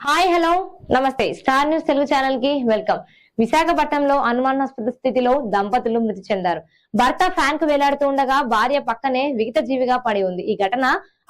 Hi hello. నమస్తే. Star news Telugu ఛానల్కి welcome. విశాఖపట్నంలో అనుమానాస్పద స్థితిలో దంపతులు మృతి చెందారు. భర్త ఫ్యాన్కు వేలాడుతూ ఉండగా భార్య పక్కనే విగత జీవిగా పడి ఉంది. ఈ ఘటన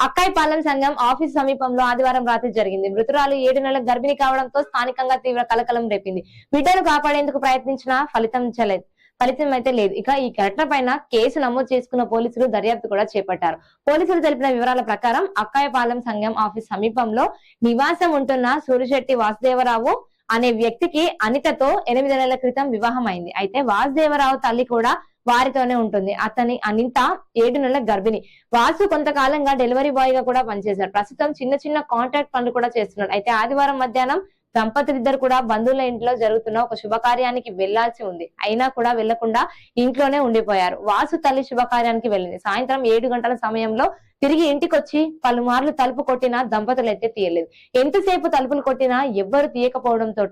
అక్కాయిపాలెం సంఘం ఆఫీస్ సమీపంలో ఆదివారం రాత్రి జరిగింది. మృతురాలు ఏడు నెలల గర్భిణి కావడంతో స్థానికంగా తీవ్ర కలకలం రేపింది. బిడ్డను కాపాడేందుకు ప్రయత్నించినా ఫలితం చలేదు ఫలితం అయితే లేదు. ఇక ఈ ఘటన పైన కేసు నమోదు చేసుకున్న పోలీసులు దర్యాప్తు కూడా చేపట్టారు. పోలీసులు తెలిపిన వివరాల ప్రకారం అక్కాయపాలెం సంఘం ఆఫీస్ సమీపంలో నివాసం ఉంటున్న సూరిశెట్టి వాసుదేవరావు అనే వ్యక్తికి అనితతో ఎనిమిది నెలల క్రితం వివాహం అయింది అయితే వాసుదేవరావు తల్లి కూడా వారితోనే ఉంటుంది. అతని అనిత ఏడు నెలల గర్భిణి. వాసు కొంతకాలంగా డెలివరీ బాయ్గా కూడా పనిచేశారు. ప్రస్తుతం చిన్న చిన్న కాంట్రాక్ట్ పనులు కూడా చేస్తున్నాడు. అయితే ఆదివారం మధ్యాహ్నం దంపతులిద్దరు కూడా బంధువుల ఇంట్లో జరుగుతున్న ఒక శుభకార్యానికి వెళ్ళాల్సి ఉంది. అయినా కూడా వెళ్ళకుండా ఇంట్లోనే ఉండిపోయారు. వాసు తల్లి శుభకార్యానికి వెళ్ళింది. సాయంత్రం ఏడు గంటల సమయంలో తిరిగి ఇంటికొచ్చి పలుమార్లు తలుపు కొట్టినా దంపతులు అయితే తీయలేదు. ఎంతసేపు తలుపులు కొట్టినా ఎవ్వరు తీయకపోవడంతో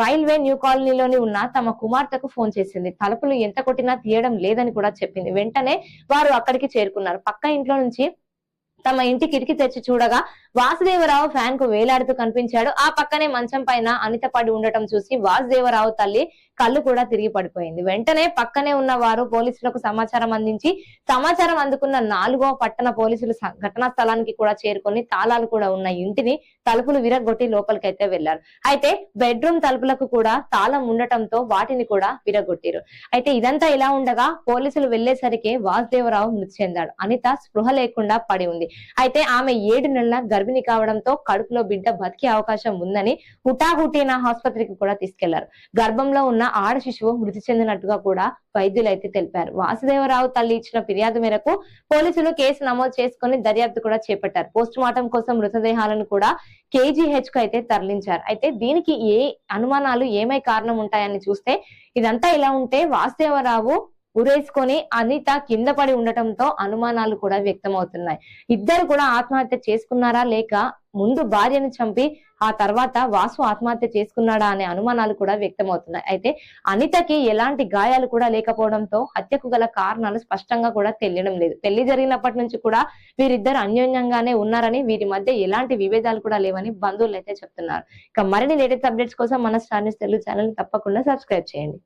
రైల్వే న్యూ కాలనీలోని ఉన్న తమ కుమార్తెకు ఫోన్ చేసింది. తలుపులు ఎంత కొట్టినా తీయడం లేదని కూడా చెప్పింది. వెంటనే వారు అక్కడికి చేరుకున్నారు. పక్క ఇంట్లో నుంచి తమ ఇంటి కిటికీ తెచ్చి చూడగా వాసుదేవరావు ఫ్యాన్కు వేలాడుతూ కనిపించాడు. ఆ పక్కనే మంచం పైన అనిత పడి ఉండటం చూసి వాసుదేవరావు తల్లి కళ్ళు కూడా తిరిగి పడిపోయింది. వెంటనే పక్కనే ఉన్న వారు పోలీసులకు సమాచారం అందించి సమాచారం అందుకున్న నాలుగో పట్టణ పోలీసులు ఘటనా స్థలానికి కూడా చేరుకొని తాళాలు కూడా ఉన్న ఇంటిని తలుపులు విరగొట్టి లోపలికైతే వెళ్ళారు అయితే బెడ్రూమ్ తలుపులకు కూడా తాళం ఉండటంతో వాటిని కూడా విరగొట్టారు. అయితే ఇదంతా ఇలా ఉండగా పోలీసులు వెళ్ళేసరికి వాసుదేవరావు మృతి చెందాడు. అనిత స్పృహ లేకుండా పడి ఉంది. అయితే ఆమె ఏడు నెలల గర్భిణి కావడంతో కడుపులో బిడ్డ బతికే అవకాశం ఉందని హుటాహుటీన ఆసుపత్రికి కూడా తీసుకెళ్ళారు. గర్భంలో ఉన్న ఆడ శిశువు మృతి చెందినట్టుగా కూడా వైద్యులు అయితే తెలిపారు. వాసుదేవరావు తల్లి ఇచ్చిన ఫిర్యాదు మేరకు పోలీసులు కేసు నమోదు చేసుకుని దర్యాప్తు కూడా చేపట్టారు. పోస్ట్ మార్టం కోసం మృతదేహాలను కూడా కేజీహెచ్కు అయితే తరలించారు. అయితే దీనికి ఏ అనుమానాలు ఏమై కారణం ఉంటాయని చూస్తే ఇదంతా ఇలా ఉంటే వాసుదేవరావు ఉరేసుకొని అనిత కింద పడి ఉండటంతో అనుమానాలు కూడా వ్యక్తమవుతున్నాయి. ఇద్దరు కూడా ఆత్మహత్య చేసుకున్నారా లేక ముందు భార్యను చంపి ఆ తర్వాత వాసు ఆత్మహత్య చేసుకున్నాడా అనే అనుమానాలు కూడా వ్యక్తమవుతున్నాయి. అయితే అనితకి ఎలాంటి గాయాలు కూడా లేకపోవడంతో హత్యకు గల కారణాలు స్పష్టంగా కూడా తెలియడం లేదు. పెళ్ళి జరిగినప్పటి నుంచి కూడా వీరిద్దరు అన్యోన్యంగానే ఉన్నారని వీరి మధ్య ఎలాంటి విభేదాలు కూడా లేవని బంధువులు అయితే చెప్తున్నారు. ఇక మరిన్ని లేటెస్ట్ అప్డేట్స్ కోసం మన స్టార్ న్యూస్ తెలుగు ఛానల్ తప్పకుండా సబ్స్క్రైబ్ చేయండి.